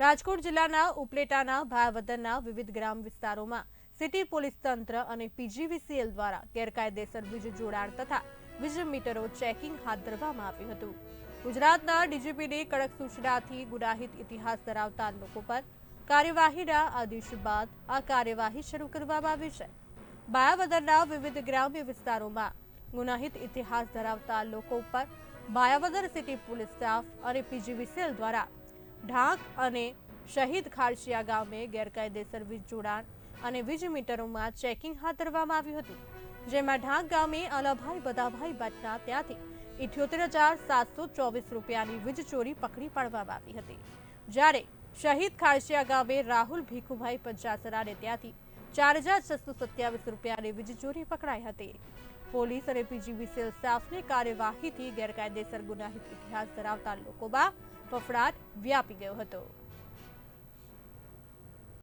રાજકોટ જિલ્લાના ઉપલેટાના ભાયાવદરના વિવિધ ગ્રામ વિસ્તારોમાં સિટી પોલીસ તંત્ર અને પીજીવીસીએલ દ્વારા ગેરકાયદેસર વીજ જોડાણ તથા વીજ મીટરો ચેકિંગ હાથ ધરવામાં આવ્યું હતું. ગુજરાતના ડીજીપીની કડક સૂચનાથી ગુનાહિત ઇતિહાસ ધરાવતા લોકો પર કાર્યવાહીના આદેશ બાદ આ કાર્યવાહી શરૂ કરવામાં આવી છે. બાયાવદરના વિવિધ ગ્રામ્ય વિસ્તારોમાં ગુનાહિત ઇતિહાસ ધરાવતા લોકો ઉપર બાયાવદર સિટી પોલીસ સ્ટાફ અને પીજીવીસીએલ દ્વારા ઢાંક અને શહીદ ખારશિયા ગામે ગેરકાયદેસર વીજ જોડાણ અને વીજ મીટરોમાં ચેકિંગ હાથ ધરવામાં આવ્યું હતું, જેમાં ઢાંક ગામે અલાભાઈ બધાભાઈ ભટ્ટના ત્યાંથી ઇઠ્યોતેર હજાર સાતસો ચોવીસ રૂપિયાની વીજ ચોરી પકડી પાડવામાં આવી હતી. જ્યારે શહીદ ખારશિયા ગામે રાહુલ ભીખુભાઈ પંચાસરાને ત્યાંથી ચાર હજાર છસો સત્યાવીસ રૂપિયાની વીજ ચોરી પકડાઈ હતી. પોલીસ અને પીજીવીસીએલ સ્ટાફની કાર્યવાહીથી ગેરકાયદેસર ગુનાહિત ઇતિહાસ ધરાવતા લોકોમાં ફફડાટ વ્યાપી ગયો હતો.